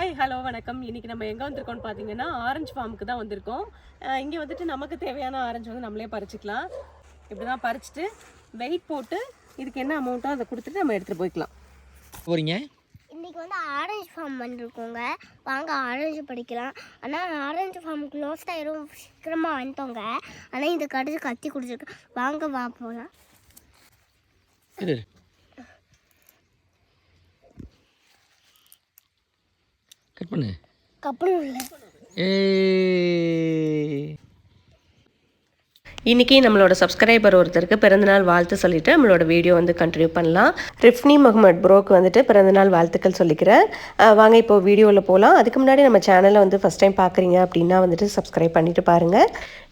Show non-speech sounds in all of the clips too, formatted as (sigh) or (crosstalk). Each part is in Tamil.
ஹாய் ஹலோ வணக்கம். இன்னைக்கு நம்ம எங்கே வந்திருக்கோம்னு பார்த்தீங்கன்னா ஆரஞ்சு ஃபார்முக்கு தான் வந்திருக்கோம். இங்கே வந்துட்டு நமக்கு தேவையான ஆரஞ்சு வந்து நம்மளே பறிச்சுக்கலாம். இப்படி தான் பறிச்சுட்டு வெயிட் போட்டு இதுக்கு என்ன அமௌண்ட்டோ அதை கொடுத்துட்டு நம்ம எடுத்துகிட்டு போய்க்கலாம். போறீங்க? இன்னைக்கு வந்து ஆரஞ்சு ஃபார்ம் பண்ணிருக்கோங்க வாங்க ஆரஞ்சு படிக்கலாம். ஆனால் ஆரஞ்சு ஃபார்ம் க்ளோஸ் ஆயிரும். சீக்கிரமாக வந்துட்டோங்க. ஆனால் இந்த கடைசி கத்தி கொடுத்துருக்கு வாங்க வா போகலாம் கட் பண்ணு. கப்பலும் இல்லை இன்றைக்கி நம்மளோட சப்ஸ்கிரைபர் ஒருத்தருக்கு பிறந்தநாள் வாழ்த்து சொல்லிட்டு நம்மளோட வீடியோ வந்து கண்டினியூ பண்ணலாம். ரிஃப்னி முகமட் ப்ரோக்கு வந்துட்டு பிறந்தநாள் வாழ்த்துக்கள் சொல்லிக்கிறேன் வாங்க இப்போ வீடியோவில் போகலாம் அதுக்கு முன்னாடி நம்ம சேனலை வந்து ஃபஸ்ட் டைம் பார்க்குறீங்க அப்படின்னா வந்துட்டு சப்ஸ்கிரைப் பண்ணிட்டு பாருங்கள்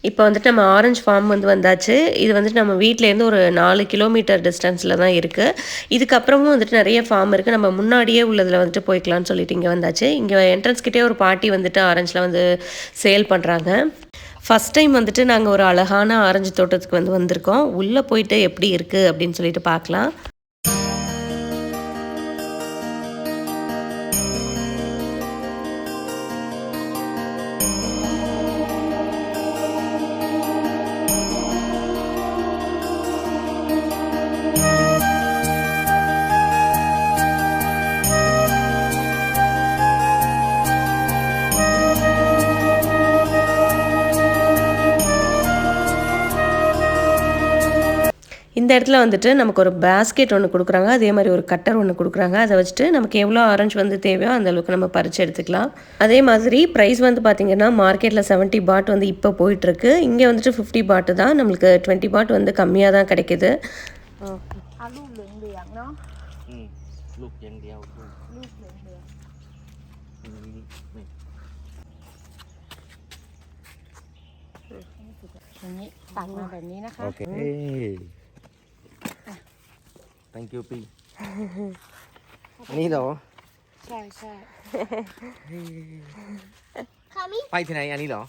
இப்போ வந்துட்டு நம்ம ஆரஞ்சு ஃபார்ம் வந்து வந்தாச்சு. இது வந்துட்டு நம்ம வீட்டிலேருந்து ஒரு நாலு கிலோமீட்டர் டிஸ்டன்ஸில் தான் இருக்குது இதுக்கப்புறமும் வந்துட்டு நிறைய ஃபார்ம் இருக்குது நம்ம முன்னாடியே உள்ளதில் வந்துட்டு போய்க்கலாம்னு சொல்லிட்டு இங்கே வந்தாச்சு. இங்கே என்ட்ரன்ஸ் கிட்டே ஒரு பாட்டி வந்துட்டு ஆரஞ்சில் வந்து சேல் பண்ணுறாங்க ஃபஸ்ட் டைம் வந்துட்டு நாங்கள் ஒரு அழகான ஆரஞ்சு தோட்டத்துக்கு வந்து வந்திருக்கோம். உள்ளே போயிட்டு எப்படி இருக்குது அப்படின்னு சொல்லிட்டு பார்க்கலாம். இந்த இடத்துல வந்துட்டு நமக்கு ஒரு பேஸ்கெட் ஒன்று கொடுக்குறாங்க அதே மாதிரி ஒரு கட்டர் ஒன்று கொடுக்குறாங்க அதை வச்சுட்டு நமக்கு எவ்வளோ ஆரஞ்சு வந்து தேவையோ அந்த அளவுக்கு நம்ம பறித்து எடுத்துக்கலாம் அதே மாதிரி ப்ரைஸ் வந்து பார்த்திங்கன்னா மார்க்கெட்டில் 70 பாட் வந்து இப்போ போயிட்டுருக்கு இங்கே வந்துட்டு ஃபிஃப்டி பாட்டு தான் நம்மளுக்கு டுவெண்ட்டி பாட் வந்து கம்மியாக தான் கிடைக்கிது อืมลูกอย่างเดียวลูกลูกอย่างเดียวนี่ อย่างนี้ตักมาแบบนี้นะคะ โอเค thank you ปีอันนี้เหรอ ใช่ใช่ คามิ ไปที่ไหนอันนี้เหรอ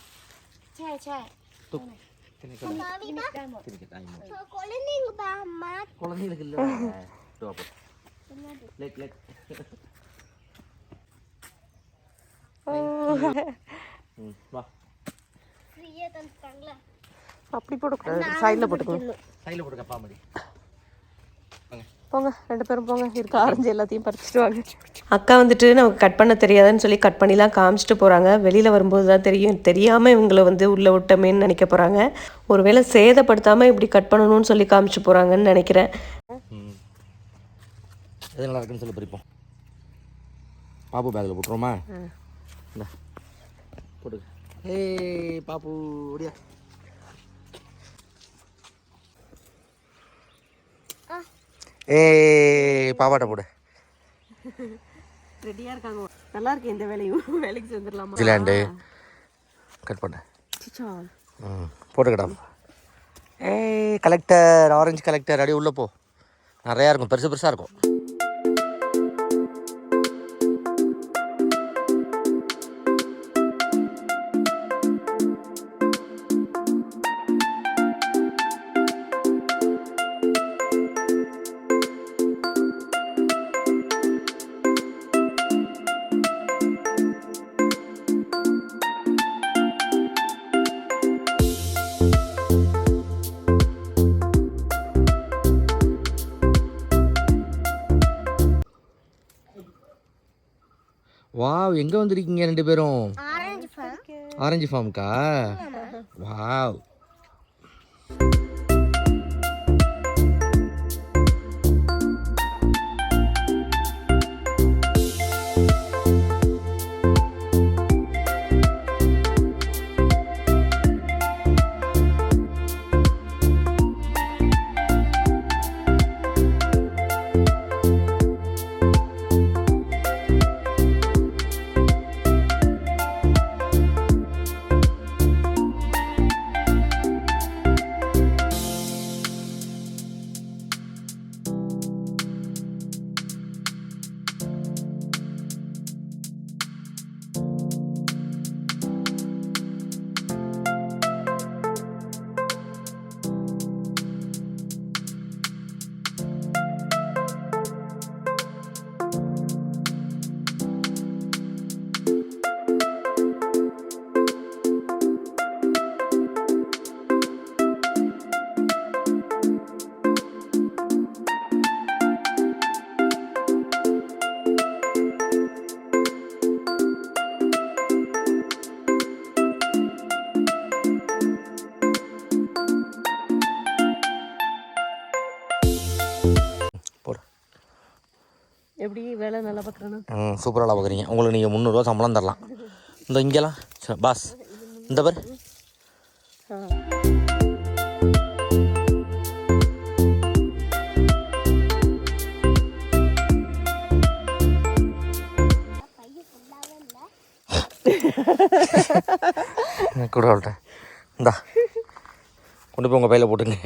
ใช่ใช่ ตุ๊กที่ไหนก็ได้ คามิปะ ได้หมด ที่ไหนก็ได้หมด เธอโกเล่นนิ่งบามาร์ คนละนี่เลยกันเลยตัวปุ๊บเล็กเล็กอืมவா ஃப்ரீயாக தந்துட்டாங்களா அப்படி போடக்கூடாது சைடில் போட்டுக்கணும் சைடில் போட்டு கப்பா மாதிரி போங்க ரெண்டு பேரும் போங்க. இருக்க ஆரஞ்சு எல்லாத்தையும் பறிச்சுட்டு வாங்க. அக்கா வந்துட்டு நமக்கு கட் பண்ண தெரியாதுன்னு சொல்லி கட் பண்ணிலாம் காமிச்சிட்டு போகிறாங்க வெளியில் வரும்போது தான் தெரியும் தெரியாமல் இவங்களை வந்து உள்ளே விட்டமேன்னு நினைக்க போகிறாங்க ஒருவேளை சேதப்படுத்தாமல் இப்படி கட் பண்ணணும்னு சொல்லி காமிச்சு போகிறாங்கன்னு நினைக்கிறேன். எது நல்லா இருக்குன்னு சொல்லி பறிப்போம். பாப்பு பேக்கில் போட்டுருவோமா? இந்தா. போட்டு ஏய் பாப்பு ஒடியா ஏய் பாப்பாட்ட போடு. ரெடியாக இருக்காங்க. நல்லா இருக்கு இந்த வேலையும். வேலைக்கு சேர்ந்துடலாமா? நியூசிலாண்டு கட் பண்ண. ம் போட்டுக்கடா. ஏய் கலெக்டர் ஆரஞ்சு கலெக்டர் அப்படியே உள்ளே போ. நிறையா இருக்கும் பெருசு பெருசாக இருக்கும். வாவ் எங்கே வந்திருக்கீங்க ரெண்டு பேரும்? ஆரஞ்சு ஃபார்ம் ஆரஞ்சு ஃபார்முக்கா வாவ். எப்படி வேலை நல்லா பார்க்குறேன்னா? ம் சூப்பராக பார்க்குறீங்க. உங்களுக்கு நீங்கள் முந்நூறுரூவா சம்பளம் தரலாம். இந்த இங்கெல்லாம் பாஸ். இந்த பேர். (laughs) கூட விட்டேன் இந்தா. கொண்டு போய் உங்கள் பையில் போட்டுங்க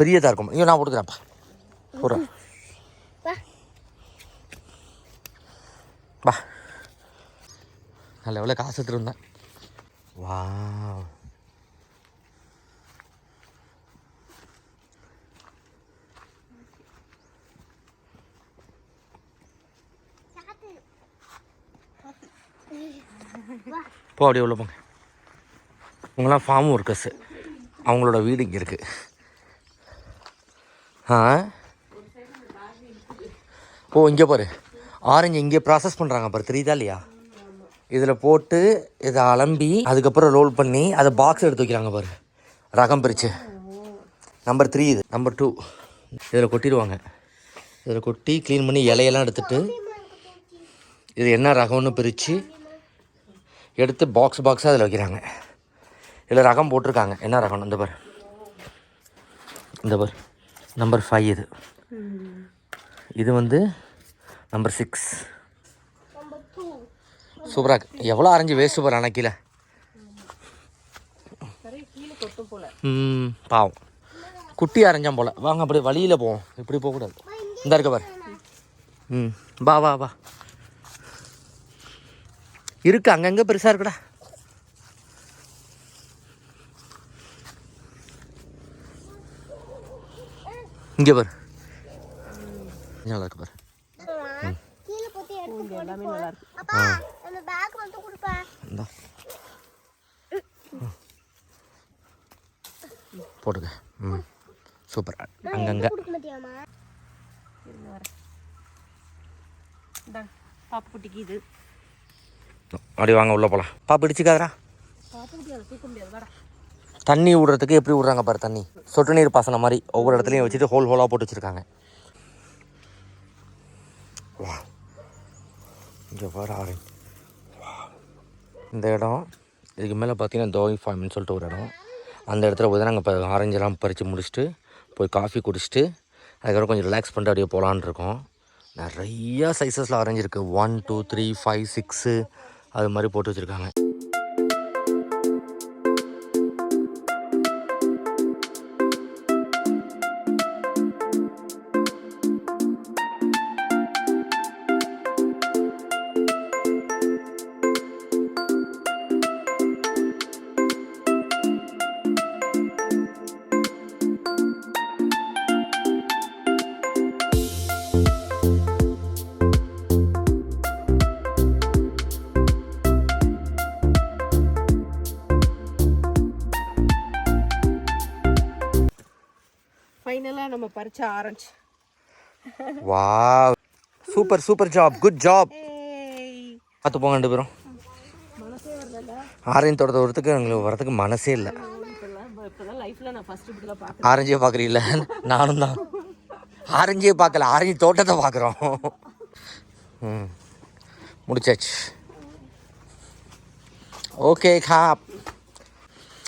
பெரியதாக இருக்கும். ஐயோ நான் போட்டுக்கிறேன்ப்பா போடுறேன் வா. நல்ல எவ்வளோ காசு எடுத்துட்டு இருந்தேன் வா போ அப்படியே உள்ள போங்க. உங்களாம் ஃபார்ம் ஒர்க்கர்ஸு. அவங்களோட வீடு இங்கே இருக்குது ஆ? ஓ இங்கே பாரு. ஆரஞ்சு இங்கே ப்ராசஸ் பண்ணுறாங்க பாரு. தெரியுதா இல்லையா? இதில் போட்டு இதை அலம்பி அதுக்கப்புறம் ரோல் பண்ணி அதை பாக்ஸ் எடுத்து வைக்கிறாங்க பாரு. ரகம் பிரித்து நம்பர் த்ரீ இது. நம்பர் டூ இதில் கொட்டிடுவாங்க. இதில் கொட்டி க்ளீன் பண்ணி இலையெல்லாம் எடுத்துட்டு இது என்ன ரகம்னு பிரித்து எடுத்து பாக்ஸ் பாக்ஸாக அதில் வைக்கிறாங்க. இதில் ரகம் போட்டிருக்காங்க. என்ன ரகம் இந்த பாரு. இந்த பாரு. நம்பர் ஃபைவ் இது. இது வந்து நம்பர் சிக்ஸ் சூப்பராக எவ்வளோ அரைஞ்சி வேஸ்ட்டு போகிற அன்னைக்கில் ம் பாவம். குட்டி அரைஞ்சான் போல். வாங்க அப்படி வழியில் போவோம். இப்படி போகக்கூடாது இந்த இருக்க பாரு. ம் வா வா வா. இருக்கு அங்கங்கே பெருசாக இருக்குடா. இங்கே பாரு. நல்லா இருக்கு பாரு. போட்டுக்க. ம். சூப்பர். அங்கங்கே. பாப்பு குட்டிக்கு இது. அப்படி வாங்க உள்ளே போகலாம் பாப்பு குட்டி அதை தூக்க முடியாது. வாடா. தண்ணி விடுறதுக்கு எப்படி விடுறாங்க பாரு தண்ணி. சொட்டு நீர் பாசனம் மாதிரி ஒவ்வொரு இடத்துலையும் வச்சுட்டு ஹோல் ஹோலாக போட்டு வச்சுருக்காங்க. வா. இங்கே பாரு ஆரஞ்சு இந்த இடம் இதுக்கு மேலே பார்த்தீங்கன்னா தோய் ஃபார்ம்னு சொல்லிட்டு ஒரு இடம். அந்த இடத்துல போய் தான் நாங்கள் இப்போ ஆரஞ்செல்லாம் பறித்து முடிச்சுட்டு போய் காஃபி குடிச்சிட்டு அதுக்கப்புறம் கொஞ்சம் ரிலாக்ஸ் பண்ணிட்டு அப்படியே போகலான்னு இருக்கோம். நிறையா சைஸஸில் ஆரஞ்சு இருக்குது one two three five six அது மாதிரி போட்டு வச்சுருக்காங்க. ஃபைனலாக நம்ம பறிச்ச ஆரஞ்சு. வா super super job. Good job பார்த்து போங்க ரெண்டு பேரும். ஆரஞ்சு தோட்டத்தை வரத்துக்கு எங்களுக்கு வரதுக்கு மனசே இல்லை. தான் ஆரஞ்சே பார்க்குறீல்ல நானும் தான். ஆரஞ்சே பார்க்கல ஆரஞ்சு தோட்டத்தை பார்க்குறோம் ம். முடிச்சாச்சு. ஓகே காப்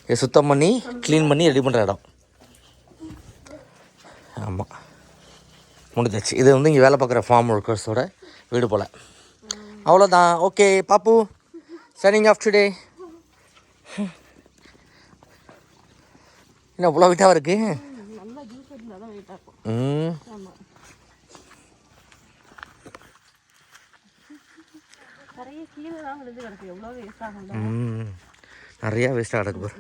இதை சுத்தம் பண்ணி க்ளீன் பண்ணி ரெடி பண்ணுற இடம். ஆமாம் முடிஞ்சாச்சு. இது வந்து இங்கே வேலை பார்க்குற ஃபார்ம் ஒர்க்கர்ஸோட வீடு போல். அவ்வளோதான் ஓகே பாப்பு. சனிங் ஆஃப் டுடே என்ன இவ்வளோ வீட்டாக இருக்கு? நிறைய ம். நிறையா வேஸ்ட்டாக கிடக்கு பாரு.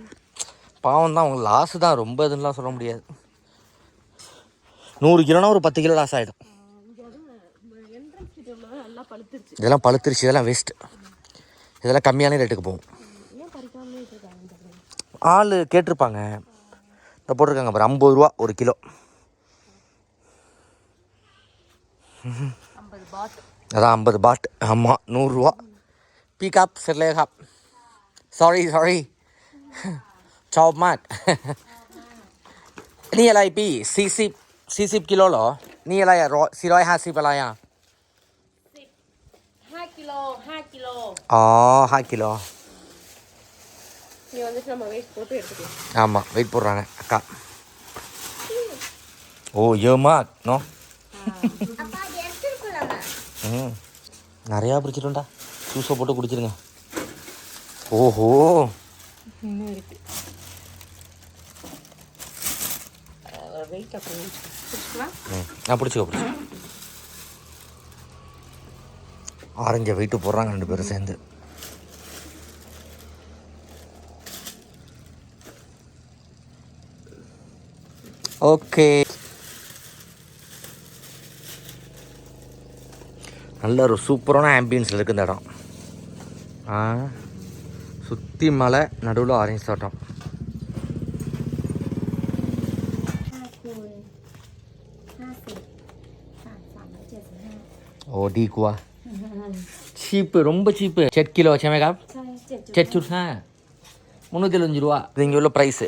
பாவம் தான் அவங்க லாஸு தான். ரொம்ப இதுலாம் சொல்ல முடியாது. நூறு கிலோனா ஒரு பத்து கிலோ லாஸ் ஆகிடும் இதெல்லாம் பழுத்துருச்சு இதெல்லாம் வேஸ்ட் இதெல்லாம் கம்மியான ரேட்டுக்கு போகும். ஆள் கேட்டிருப்பாங்க. இந்த போட்டிருக்காங்க அப்புறம் ஐம்பது ரூபா ஒரு கிலோ. அதான் ஐம்பது பாட் ஆமாம் நூறுரூவா பீகாப் சிர்லேகாப் சாரி சாரி சாப்மாட் நீ எல்ஐபி சிசி สี่สิบสี่สิบกิโลเหรอ นี่อะไรอ่ะร้อยสี่ร้อยห้าสิบอะไรอ่ะ ห้ากิโลห้ากิโล อ๋อห้ากิโล இது வந்துட்டு நம்ம வெயிட் போட்டு எடுத்துக்கலாம் ஆமாம் வெயிட் போடுறாங்க அக்கா ஓ ஏமாக் நோ அப்பா அது எடுத்துருக்கலாமா ம் நிறையா பிடிச்சிட்டும்டா ஜூஸை போட்டு குடிச்சிருங்க ஓஹோ இன்னும் இருக்கு வெயிட் அப்புறம் பிடிச்சிக்கலாம் ம் நான் பிடிச்சிக்கோ பிடிச்சி ஆரஞ்சை வெயிட்டு போடுறாங்க ரெண்டு பேரும் சேர்ந்து. ஓகே. நல்ல ஒரு சூப்பரான ஆம்பியன்ஸில் இருக்குது இந்த இடம். ஆ சுற்றி மலை நடுவில் ஆரஞ்சு தோட்டம். โอ้ดีกว่าசீப்பு ரொம்ப சீப்பு செட் கிலோ செமேகா செட் சுட்ஸா முந்நூற்றி எழுபஞ்சு ரூபா இது இங்கே உள்ள ப்ரைஸு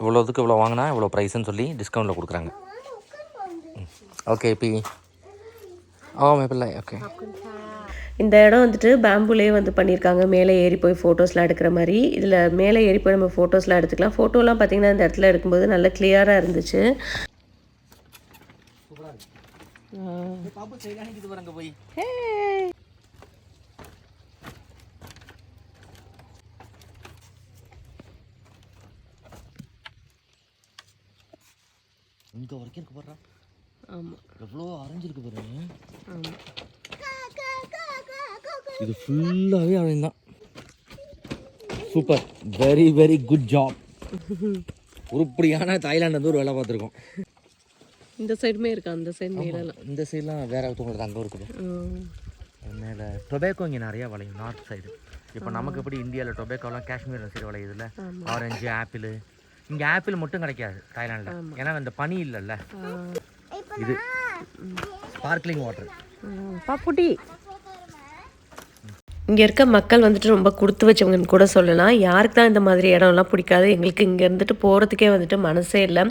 இவ்வளோதுக்கு இவ்வளோ வாங்கினா இவ்வளோ ப்ரைஸ்ன்னு சொல்லி டிஸ்கவுண்ட்டில் கொடுக்குறாங்க ஓகே பி ஓ மேப்பில்லை ஓகே இந்த இடம் வந்துட்டு பேம்புலேயே வந்து பண்ணியிருக்காங்க மேலே ஏறி போய் ஃபோட்டோஸ்லாம் எடுக்கிற மாதிரி இதில் மேலே ஏறி போய் நம்ம ஃபோட்டோஸ்லாம் எடுத்துக்கலாம் ஃபோட்டோலாம் பார்த்தீங்கன்னா இந்த இடத்துல எடுக்கும்போது நல்ல கிளியராக இருந்துச்சு பாப்பு செய்யலான்னு இது வரங்க போய். இங்கே வரைக்கும் இருக்கு பாரு எவ்வளோ அரைஞ்சிருக்கு பாருங்க ஆமாம் இது ஃபுல்லாகவே அவன் தான். Super very very good job உருப்படியான தாய்லாந்து வந்து ஒரு வேலை பார்த்துருக்கோம். இந்த சைடுமே இருக்கு? அந்த சைடு மேலெல்லாம் இந்த சைட்லாம் வேற ஒருத்தவங்களுக்கு அங்கே இருக்குது. மேலே டொபேக்கோ இங்கே நிறையா விளையும் நார்த் சைடு இப்போ நமக்கு எப்படி இந்தியாவில் டொபேக்கோலாம் காஷ்மீர் சைடு விளையுதுல்ல? ஆரஞ்சு ஆப்பிள் இங்கே ஆப்பிள் மட்டும் கிடைக்காது தாய்லாண்டில் ஏன்னா இந்த பனி இல்லைல்ல. இது ஸ்பார்க்லிங் வாட்டர் பாப்புட்டி. இங்கே இருக்க மக்கள் வந்துட்டு ரொம்ப கொடுத்து வச்சவங்கன்னு கூட சொல்லலாம். யாருக்கு தான் இந்த மாதிரி இடம்லாம் பிடிக்காது. எங்களுக்கு இங்கே இருந்துட்டு போகிறதுக்கே வந்துட்டு மனசே இல்லை.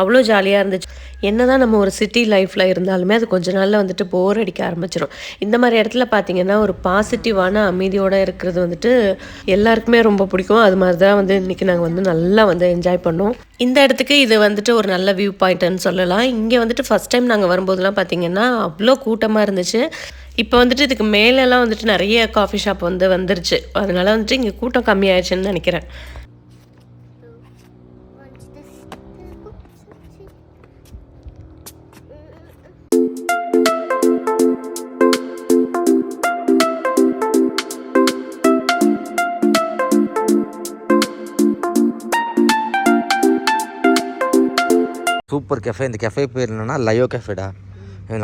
அவ்வளோ ஜாலியாக இருந்துச்சு. என்ன தான் நம்ம ஒரு சிட்டி லைஃப்பில் இருந்தாலுமே அது கொஞ்ச நாளில் வந்துட்டு போர் அடிக்க ஆரம்பிச்சிடும் இந்த மாதிரி இடத்துல பார்த்தீங்கன்னா ஒரு பாசிட்டிவான அமைதியோடு இருக்கிறது வந்துட்டு எல்லாருக்குமே ரொம்ப பிடிக்கும். அது மாதிரி தான் வந்து இன்றைக்கி நாங்கள் வந்து நல்லா வந்து என்ஜாய் பண்ணோம். இந்த இடத்துக்கு இது வந்துட்டு ஒரு நல்ல வியூ பாயிண்ட்டுன்னு சொல்லலாம். இங்கே வந்துட்டு ஃபஸ்ட் டைம் நாங்கள் வரும்போதெல்லாம் பார்த்தீங்கன்னா அவ்வளோ கூட்டமாக இருந்துச்சு. இப்போ வந்துட்டு இதுக்கு மேலெல்லாம் வந்துட்டு நிறைய காஃபி ஷாப் வந்து வந்துருச்சு. அதனால வந்துட்டு இங்கே கூட்டம் கம்மியாயிடுச்சுன்னு நினைக்கிறேன். சூப்பர் கெஃபே இந்த கெஃபே பேர் என்னென்னா லயோ கெஃபேடா இது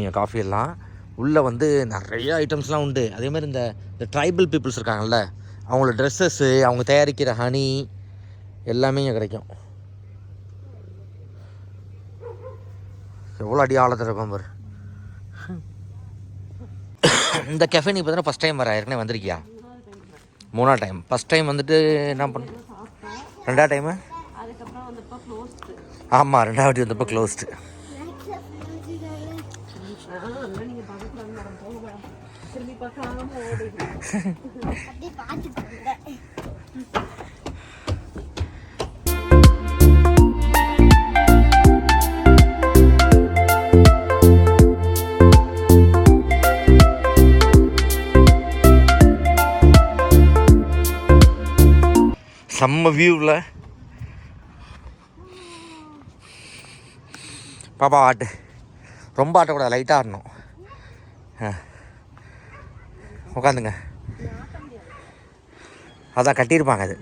இங்கே காஃபி எல்லாம். உள்ளே வந்து நிறைய ஐட்டம்ஸ்லாம் உண்டு. அதே மாதிரி இந்த இந்த ட்ரைபல் பீப்புள்ஸ் இருக்காங்கல்ல அவங்களோட ட்ரெஸ்ஸஸ்ஸு அவங்க தயாரிக்கிற ஹனி எல்லாமே இங்கே கிடைக்கும். எவ்வளோ அடி ஆழத்தில் இருக்கும் பாரு. இந்த கெஃபே நீ பார்த்தா ஃபஸ்ட் டைம் வர ஏற்கனவே வந்திருக்கியா? மூணாவது டைம் ஃபஸ்ட் டைம் வந்துட்டு என்ன பண்ண ரெண்டாவது டைமு ஆமாம் ரெண்டாவது வந்தப்போ க்ளோஸ்டு செம்ம வியூவில் பாப்பா ஆட்டு. ரொம்ப ஆட்டக்கூடாது லைட்டாக ஆடணும். உட்காந்துங்க அதான் கட்டியிருப்பாங்க அது.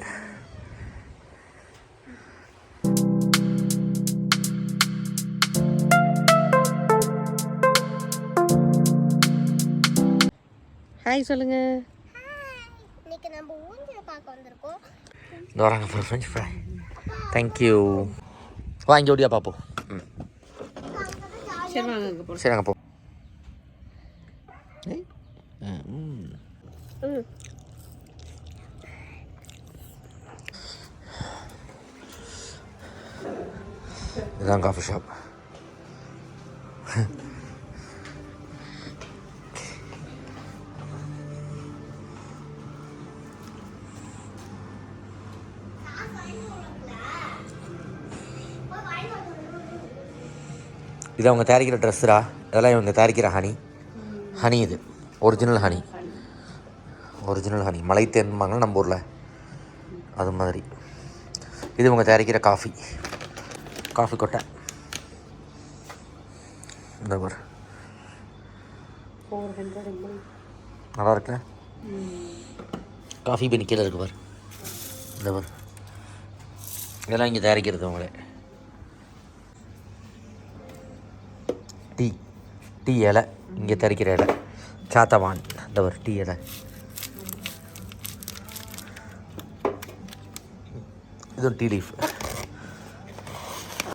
ஹாய் சொல்லுங்க. இன்னைக்கு நம்ம ஊஞ்சல் பார்க்க வந்திருக்கோம் வராங்க ஃப்ரெஞ்ச் ஃப்ரை தேங்க்யூ வா இங்கே ஓடியா பாப்போம். ம். சரி வாங்க சரி அங்கே போ ஏய். ஆ, ம். இதுதான் காஃபி ஷாப் இது அவங்க தயாரிக்கிற ட்ரெஸ்ஸுரா இதெல்லாம் இவங்க தயாரிக்கிற ஹனி ஹனி இது. ஒரிஜினல் ஹனி ஒரிஜினல் ஹனி மலை தேன்பாங்க நம்ம ஊரில். அது மாதிரி. இது இவங்க தயாரிக்கிற காஃபி காஃபி கொட்டை. இந்த பாரு. நல்லா இருக்குல்ல காஃபி பண்ணி கீழே இருக்கு பாரு. இந்த பாரு. இதெல்லாம் இங்கே தயாரிக்கிறது அவங்களே டீ. டீ இலை. இங்கே தயாரிக்கிற இலை. சாத்தவான். இந்த ஒரு டீ இலை. இது டீ லீஃப்.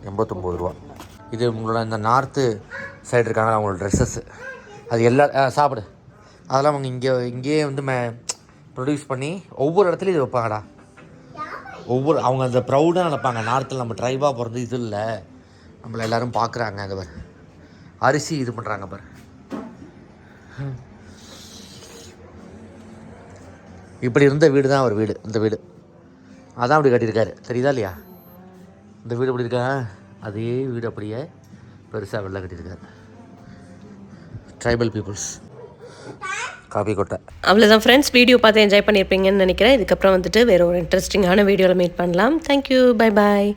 எண்பத்தொம்போது ரூபா. இது உங்களோட இந்த நார்த்து சைடு இருக்காங்க அவங்களோட ட்ரெஸ்ஸஸ் அது எல்லா ஆ, சாப்பிடு. அதெல்லாம் அவங்க இங்கே இங்கேயே வந்து மே ப்ரொடியூஸ் பண்ணி ஒவ்வொரு இடத்துலையும் இது வைப்பாங்கடா. ஒவ்வொரு அவங்க அந்த ப்ரௌடாக நினைப்பாங்க. நார்த்தில் நம்ம ட்ரைவாக பிறந்து இது இல்லை. நம்மளை எல்லோரும் பார்க்குறாங்க அந்த பாரு. அரிசி இது பண்ணுறாங்க பாரு. இப்படி இருந்த வீடு தான் அவர் வீடு இந்த வீடு. அதான் அப்படி கட்டியிருக்காரு. தெரியுதா இல்லையா? இந்த வீடு எப்படி இருக்கா? அதே வீடு அப்படியே பெருசாக வெளில கட்டியிருக்காரு. ட்ரைபல் பீப்புள்ஸ் காபி கொட்டை. அவ்வளோதான் ஃப்ரெண்ட்ஸ் வீடியோ பார்த்து என்ஜாய் பண்ணியிருப்பீங்கன்னு நினைக்கிறேன். இதுக்கப்புறம் வந்துட்டு வேறு ஒரு இன்ட்ரெஸ்டிங்கான வீடியோவில் மீட் பண்ணலாம். Thank you bye bye